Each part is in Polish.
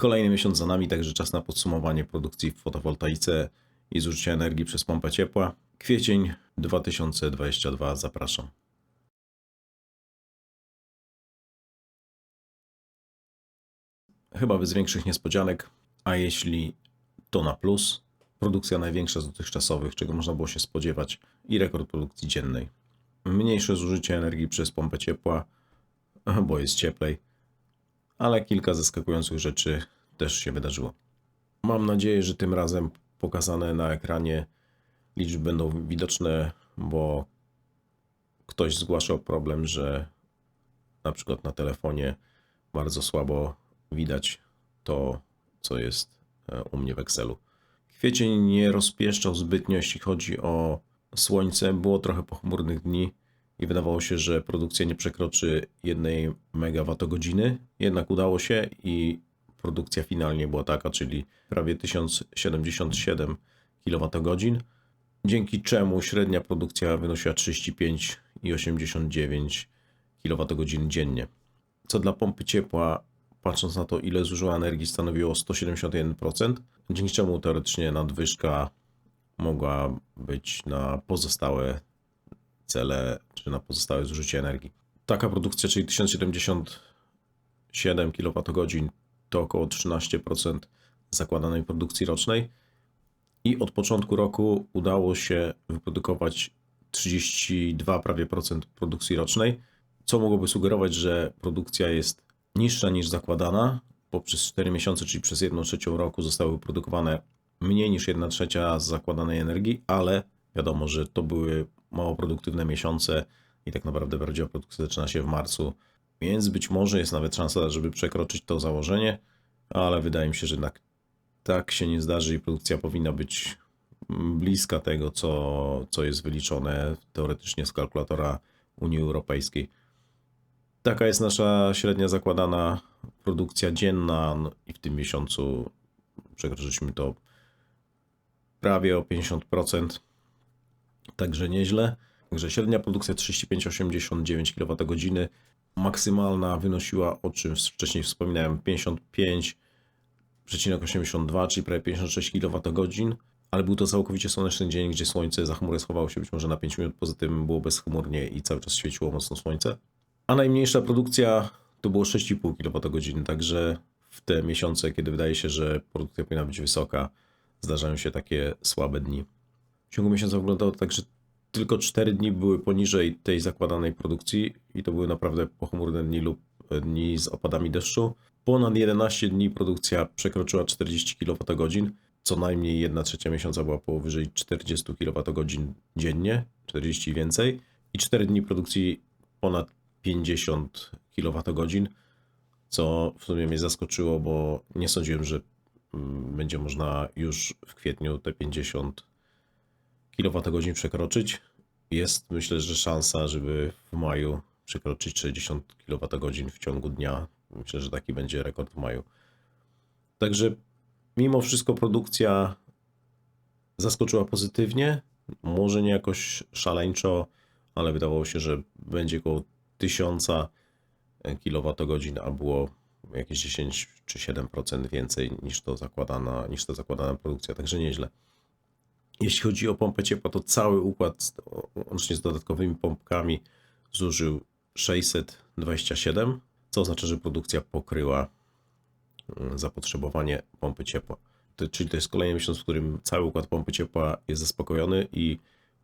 Kolejny miesiąc za nami, także czas na podsumowanie produkcji w fotowoltaice i zużycia energii przez pompę ciepła. Kwiecień 2022, zapraszam. Chyba bez większych niespodzianek, a jeśli to na plus, produkcja największa z dotychczasowych, czego można było się spodziewać, i rekord produkcji dziennej. Mniejsze zużycie energii przez pompę ciepła, bo jest cieplej, ale kilka zaskakujących rzeczy też się wydarzyło. Mam nadzieję, że tym razem pokazane na ekranie liczby będą widoczne, bo ktoś zgłaszał problem, że na przykład na telefonie bardzo słabo widać to, co jest e, u mnie w Excelu. Kwiecień nie rozpieszczał zbytnio, jeśli chodzi o słońce. Było trochę pochmurnych dni i wydawało się, że produkcja nie przekroczy 1 MWh. Jednak udało się i produkcja finalnie była taka, czyli prawie 1077 kWh, dzięki czemu średnia produkcja wynosiła 35,89 kWh dziennie. Co dla pompy ciepła, patrząc na to, ile zużyła energii, stanowiło 171%, dzięki czemu teoretycznie nadwyżka mogła być na pozostałe cele, czy na pozostałe zużycie energii. Taka produkcja, czyli 1077 kWh, to około 13% zakładanej produkcji rocznej. I od początku roku udało się wyprodukować 32 prawie procent produkcji rocznej, co mogłoby sugerować, że produkcja jest niższa niż zakładana, bo przez 4 miesiące, czyli przez 1 trzecią roku zostały wyprodukowane mniej niż 1 trzecia zakładanej energii, ale wiadomo, że to były mało produktywne miesiące i tak naprawdę prawdziwa produkcja zaczyna się w marcu, więc być może jest nawet szansa, żeby przekroczyć to założenie, ale wydaje mi się, że jednak tak się nie zdarzy i produkcja powinna być bliska tego, co, co jest wyliczone teoretycznie z kalkulatora Unii Europejskiej. Taka jest nasza średnia zakładana produkcja dzienna no i w tym miesiącu przekroczyliśmy to prawie o 50%, także nieźle. Także średnia produkcja 35,89 kWh, maksymalna wynosiła, o czym wcześniej wspominałem, 55,82, czyli prawie 56 kWh, ale był to całkowicie słoneczny dzień, gdzie słońce za chmurę schowało się być może na 5 minut, poza tym było bezchmurnie i cały czas świeciło mocno słońce. A najmniejsza produkcja to było 6,5 kWh, także w te miesiące, kiedy wydaje się, że produkcja powinna być wysoka, zdarzają się takie słabe dni. W ciągu miesiąca wyglądało to tak, że tylko 4 dni były poniżej tej zakładanej produkcji i to były naprawdę pochmurne dni lub dni z opadami deszczu. Ponad 11 dni produkcja przekroczyła 40 kWh, co najmniej 1 trzecia miesiąca była powyżej 40 kWh dziennie, 40 i więcej. I 4 dni produkcji ponad 50 kWh, co w sumie mnie zaskoczyło, bo nie sądziłem, że mm, będzie można już w kwietniu te 50 kWh przekroczyć. Jest myślę, że szansa, żeby w maju przekroczyć 60 kWh w ciągu dnia. Myślę, że taki będzie rekord w maju. Także mimo wszystko produkcja zaskoczyła pozytywnie. Może nie jakoś szaleńczo, ale wydawało się, że będzie około 1000 kWh, a było jakieś 10 czy 7% więcej niż to zakładana, niż to zakładana produkcja, także nieźle. Jeśli chodzi o pompę ciepła, to cały układ, łącznie z dodatkowymi pompkami, zużył 627, co oznacza, że produkcja pokryła mm, zapotrzebowanie pompy ciepła. To, czyli to jest kolejny miesiąc, w którym cały układ pompy ciepła jest zaspokojony i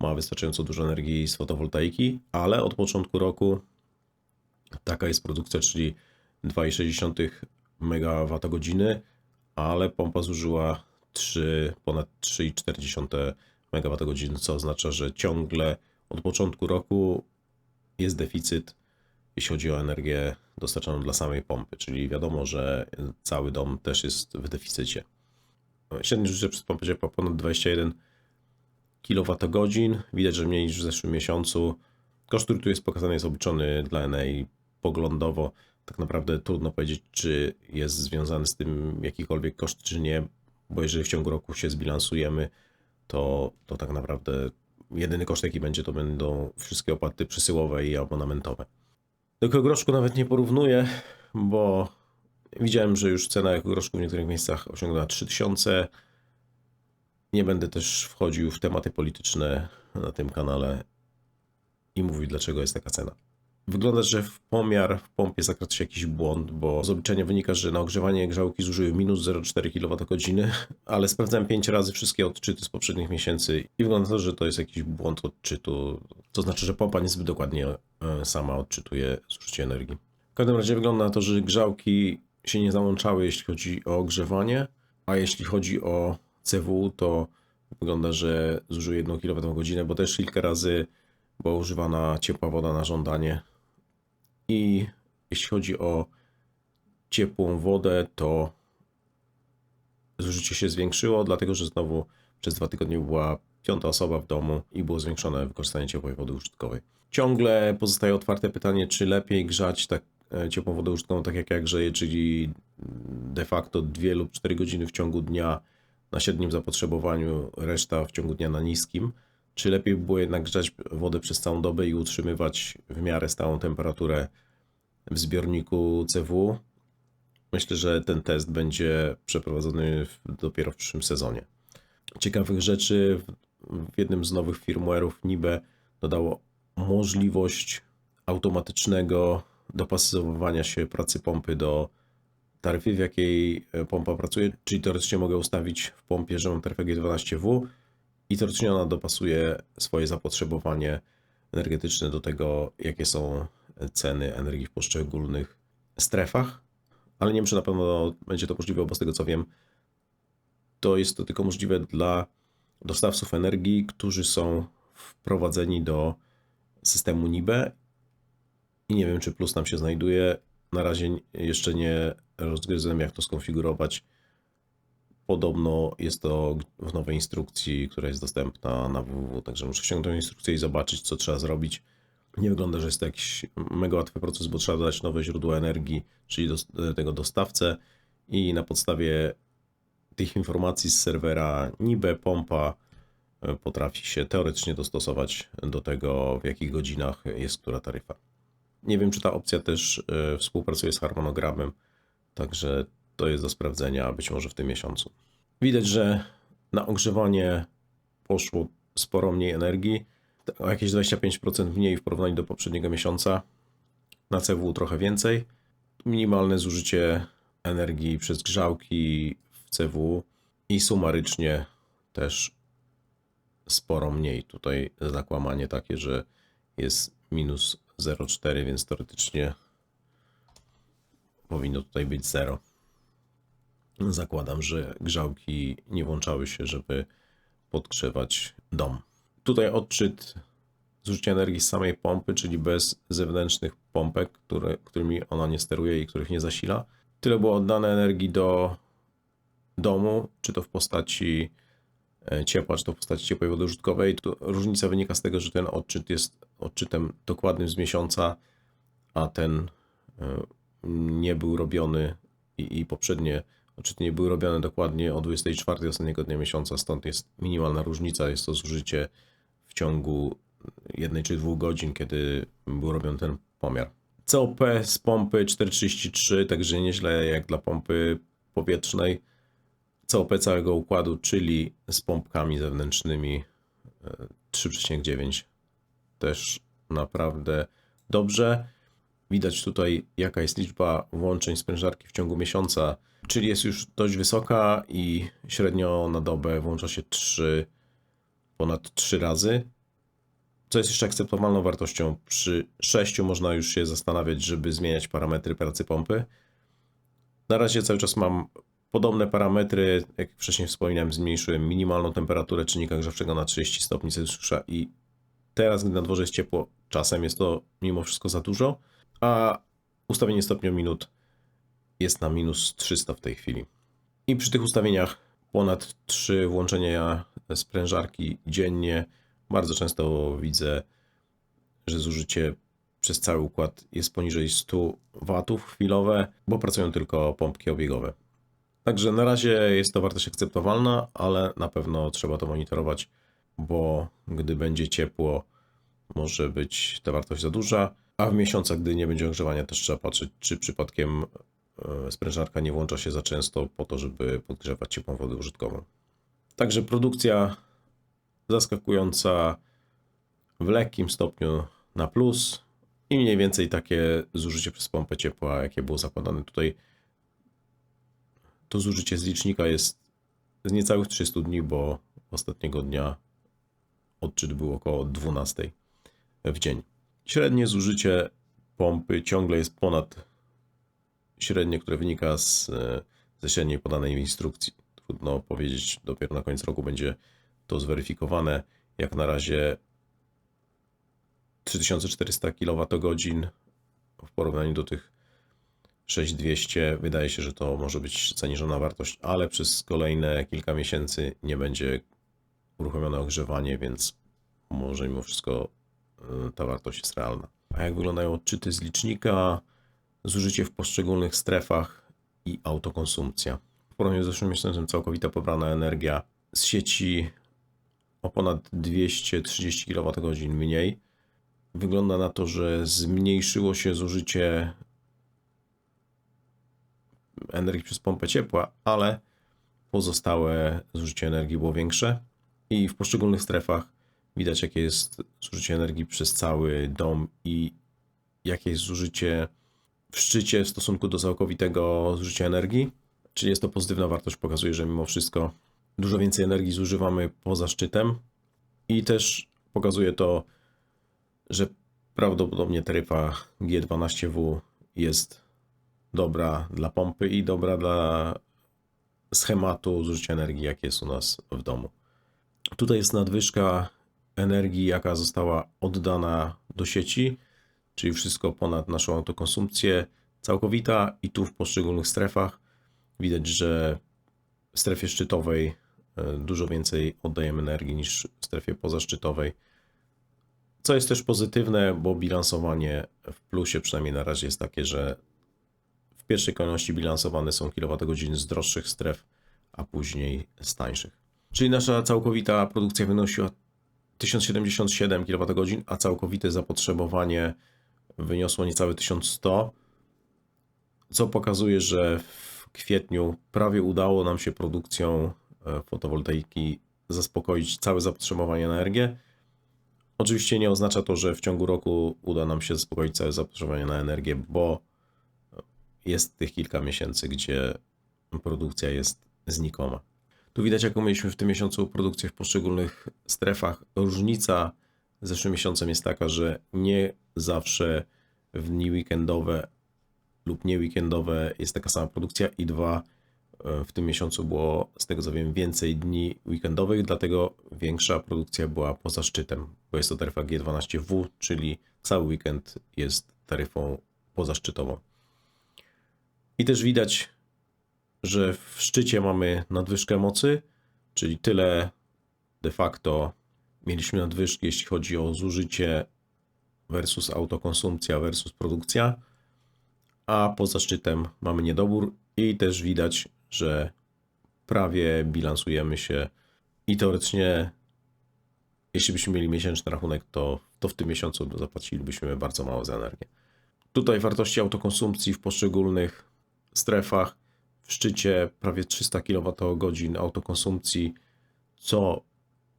ma wystarczająco dużo energii z fotowoltaiki, ale od początku roku taka jest produkcja, czyli 2,6 MWh, ale pompa zużyła 3, ponad 3,4 MWh, co oznacza, że ciągle od początku roku jest deficyt, jeśli chodzi o energię dostarczaną dla samej pompy, czyli wiadomo, że cały dom też jest w deficycie. Średnie zużycie przez pompę ciepła ponad 21 kWh. Widać, że mniej niż w zeszłym miesiącu. Koszt, który tu jest pokazany, jest obliczony dla Enei poglądowo. Tak naprawdę trudno powiedzieć, czy jest związany z tym jakikolwiek koszt, czy nie, bo jeżeli w ciągu roku się zbilansujemy, to, to tak naprawdę jedyny koszt, jaki będzie, to będą wszystkie opłaty przesyłowe i abonamentowe. Do groszku nawet nie porównuję, bo Widziałem, że już cena groszku w niektórych miejscach osiągnęła 3000. Nie będę też wchodził w tematy polityczne na tym kanale i mówił, dlaczego jest taka cena. Wygląda, że w pomiar w pompie zakradł się jakiś błąd, bo z obliczenia wynika, że na ogrzewanie grzałki zużyły minus 0,4 kWh, ale sprawdzałem 5 razy wszystkie odczyty z poprzednich miesięcy i wygląda to, że to jest jakiś błąd odczytu. To znaczy, że pompa niezbyt dokładnie e, sama odczytuje zużycie energii. W każdym razie wygląda na to, że grzałki się nie załączały, jeśli chodzi o ogrzewanie, a jeśli chodzi o CW, to wygląda, że zużył 1 kWh, bo też kilka razy była używana ciepła woda na żądanie. I jeśli chodzi o ciepłą wodę, to zużycie się zwiększyło, dlatego że znowu przez dwa tygodnie była piąta osoba w domu i było zwiększone wykorzystanie ciepłej wody użytkowej. Ciągle pozostaje otwarte pytanie, czy lepiej grzać tak e, ciepłą wodę użytkową tak jak ja grzeję, czyli de facto 2 lub 4 godziny w ciągu dnia na średnim zapotrzebowaniu, reszta w ciągu dnia na niskim. Czy lepiej by było jednak grzać wodę przez całą dobę i utrzymywać w miarę stałą temperaturę w zbiorniku CW? Myślę, że ten test będzie przeprowadzony dopiero w przyszłym sezonie. Ciekawych rzeczy w, jednym z nowych firmware'ów Nibe dodało możliwość automatycznego dopasowywania się pracy pompy do taryfy, w jakiej pompa pracuje. Czyli teoretycznie mogę ustawić w pompie, że mam taryfę G12W i teoretycznie ona dopasuje swoje zapotrzebowanie energetyczne do tego, jakie są ceny energii w poszczególnych strefach. Ale nie wiem, czy na pewno będzie to możliwe, bo z tego co wiem, to jest to tylko możliwe dla dostawców energii, którzy są wprowadzeni do systemu NIBE. I nie wiem, czy plus tam się znajduje. Na razie jeszcze nie rozgryzłem, jak to skonfigurować. Podobno jest to w nowej instrukcji, która jest dostępna na www, także muszę ściągnąć instrukcję i zobaczyć, co trzeba zrobić. Nie wygląda, że jest to jakiś mega łatwy proces, bo trzeba dodać nowe źródła energii, czyli do tego dostawcę i na podstawie tych informacji z serwera NIBE pompa e, potrafi się teoretycznie dostosować do tego, w jakich godzinach jest która taryfa. Nie wiem, czy ta opcja też e, współpracuje z harmonogramem, także to jest do sprawdzenia być może w tym miesiącu. Widać, że na ogrzewanie poszło sporo mniej energii, o jakieś 25% mniej w porównaniu do poprzedniego miesiąca. Na CW trochę więcej. Minimalne zużycie energii przez grzałki w CW i sumarycznie też sporo mniej. Tutaj zakłamanie takie, że jest minus 0,4, więc teoretycznie powinno tutaj być 0. Zakładam, że grzałki nie włączały się, żeby podgrzewać dom. Tutaj odczyt zużycia energii z samej pompy, czyli bez zewnętrznych pompek, które, którymi ona nie steruje i których nie zasila. Tyle było oddane energii do domu, czy to w postaci e, ciepła, czy to w postaci ciepłej wody użytkowej. Tu różnica wynika z tego, że ten odczyt jest odczytem dokładnym z miesiąca, a ten e, nie był robiony i, i poprzednie odczyty nie były robione dokładnie o 24 ostatniego dnia miesiąca, stąd jest minimalna różnica. Jest to zużycie w ciągu jednej czy dwóch godzin, kiedy był robiony ten pomiar. COP z pompy 433, także nieźle jak dla pompy powietrznej. COP całego układu, czyli z pompkami zewnętrznymi 3,9 też naprawdę dobrze. Widać tutaj, jaka jest liczba włączeń sprężarki w ciągu miesiąca, czyli jest już dość wysoka i średnio na dobę włącza się 3, ponad 3 razy. Co jest jeszcze akceptowalną wartością. Przy 6 można już się zastanawiać, żeby zmieniać parametry pracy pompy. Na razie cały czas mam podobne parametry. Jak wcześniej wspominałem, zmniejszyłem minimalną temperaturę czynnika grzewczego na 30 stopni Celsjusza i teraz, gdy na dworze jest ciepło, czasem jest to mimo wszystko za dużo a ustawienie stopnio minut jest na minus 300 w tej chwili. I przy tych ustawieniach ponad 3 włączenia sprężarki dziennie bardzo często widzę, że zużycie przez cały układ jest poniżej 100 W chwilowe, bo pracują tylko pompki obiegowe. Także na razie jest to wartość akceptowalna, ale na pewno trzeba to monitorować, bo gdy będzie ciepło, może być ta wartość za duża. A w miesiącach, gdy nie będzie ogrzewania, też trzeba patrzeć, czy przypadkiem sprężarka nie włącza się za często po to, żeby podgrzewać ciepłą wodę użytkową. Także produkcja zaskakująca w lekkim stopniu na plus i mniej więcej takie zużycie przez pompę ciepła, jakie było zakładane tutaj. To zużycie z licznika jest z niecałych 300 dni, bo ostatniego dnia odczyt był około 12 w dzień. Średnie zużycie pompy ciągle jest ponad średnie, które wynika z, e, ze średniej podanej instrukcji. Trudno powiedzieć, dopiero na koniec roku będzie to zweryfikowane. Jak na razie 3400 kWh w porównaniu do tych 6200 wydaje się, że to może być zaniżona wartość, ale przez kolejne kilka miesięcy nie będzie uruchomione ogrzewanie, więc może mimo wszystko y, ta wartość jest realna. A jak wyglądają odczyty z licznika, zużycie w poszczególnych strefach i autokonsumpcja. W porównaniu z zeszłym miesiącem całkowita pobrana energia z sieci o ponad 230 kWh mniej. Wygląda na to, że zmniejszyło się zużycie energii przez pompę ciepła, ale pozostałe zużycie energii było większe i w poszczególnych strefach widać, jakie jest zużycie energii przez cały dom i jakie jest zużycie w szczycie w stosunku do całkowitego zużycia energii. Czyli jest to pozytywna wartość, pokazuje, że mimo wszystko dużo więcej energii zużywamy poza szczytem i też pokazuje to, że prawdopodobnie taryfa G12W jest dobra dla pompy i dobra dla schematu zużycia energii, jakie jest u nas w domu. Tutaj jest nadwyżka energii, jaka została oddana do sieci, czyli wszystko ponad naszą autokonsumpcję całkowita i tu w poszczególnych strefach widać, że w strefie szczytowej e, dużo więcej oddajemy energii niż w strefie pozaszczytowej. Co jest też pozytywne, bo bilansowanie w plusie przynajmniej na razie jest takie, że w pierwszej kolejności bilansowane są kilowatogodziny z droższych stref, a później z tańszych. Czyli nasza całkowita produkcja wynosiła 1077 kWh, a całkowite zapotrzebowanie wyniosło niecałe 1100, co pokazuje, że w kwietniu prawie udało nam się produkcją e, fotowoltaiki zaspokoić całe zapotrzebowanie na energię. Oczywiście nie oznacza to, że w ciągu roku uda nam się zaspokoić całe zapotrzebowanie na energię, bo jest tych kilka miesięcy, gdzie produkcja jest znikoma. Tu widać, jaką mieliśmy w tym miesiącu produkcję w poszczególnych strefach. Różnica z zeszłym miesiącem jest taka, że nie zawsze w dni weekendowe lub nie weekendowe jest taka sama produkcja i dwa, w tym miesiącu było, z tego co wiem, więcej dni weekendowych, dlatego większa produkcja była poza szczytem, bo jest to taryfa G12W, czyli cały weekend jest taryfą pozaszczytową. I też widać, że w szczycie mamy nadwyżkę mocy, czyli tyle de facto mieliśmy nadwyżki, jeśli chodzi o zużycie versus autokonsumpcja versus produkcja, a poza szczytem mamy niedobór i też widać, że prawie bilansujemy się i teoretycznie jeśli byśmy mieli miesięczny rachunek, to, to w tym miesiącu zapłacilibyśmy bardzo mało za energię. Tutaj wartości autokonsumpcji w poszczególnych strefach w szczycie prawie 300 kWh autokonsumpcji, co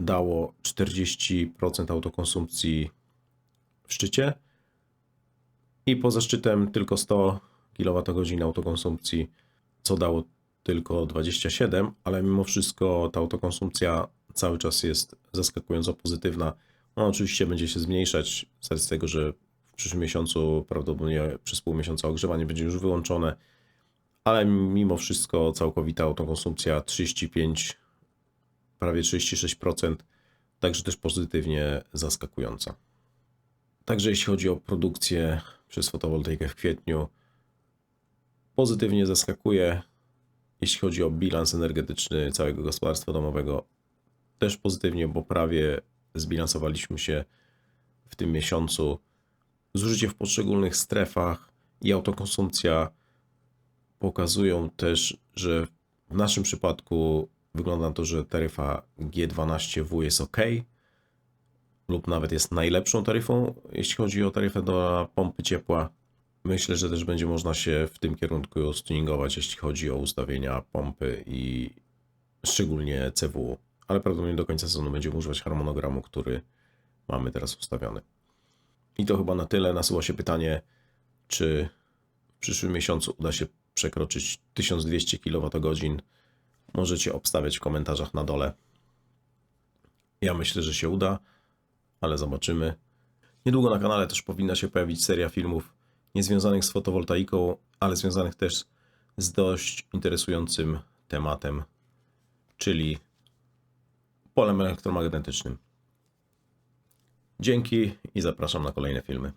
dało 40% autokonsumpcji w szczycie. I poza szczytem tylko 100 kWh autokonsumpcji, co dało tylko 27, ale mimo wszystko ta autokonsumpcja cały czas jest zaskakująco pozytywna. No oczywiście będzie się zmniejszać z tego, że w przyszłym miesiącu prawdopodobnie przez pół miesiąca ogrzewanie będzie już wyłączone ale mimo wszystko całkowita autokonsumpcja 35, prawie 36%, także też pozytywnie zaskakująca. Także jeśli chodzi o produkcję przez fotowoltaikę w kwietniu, pozytywnie zaskakuje. Jeśli chodzi o bilans energetyczny całego gospodarstwa domowego, też pozytywnie, bo prawie zbilansowaliśmy się w tym miesiącu. Zużycie w poszczególnych strefach i autokonsumpcja pokazują też, że w naszym przypadku wygląda na to, że taryfa G12W jest ok, lub nawet jest najlepszą taryfą, jeśli chodzi o taryfę do pompy ciepła. Myślę, że też będzie można się w tym kierunku stuningować, jeśli chodzi o ustawienia pompy i szczególnie CW, ale prawdopodobnie do końca sezonu będziemy używać harmonogramu, który mamy teraz ustawiony. I to chyba na tyle. Nasuwa się pytanie, czy w przyszłym miesiącu uda się przekroczyć 1200 kWh. Możecie obstawiać w komentarzach na dole. Ja myślę, że się uda, ale zobaczymy. Niedługo na kanale też powinna się pojawić seria filmów niezwiązanych z fotowoltaiką, ale związanych też z dość interesującym tematem, czyli polem elektromagnetycznym. Dzięki i zapraszam na kolejne filmy.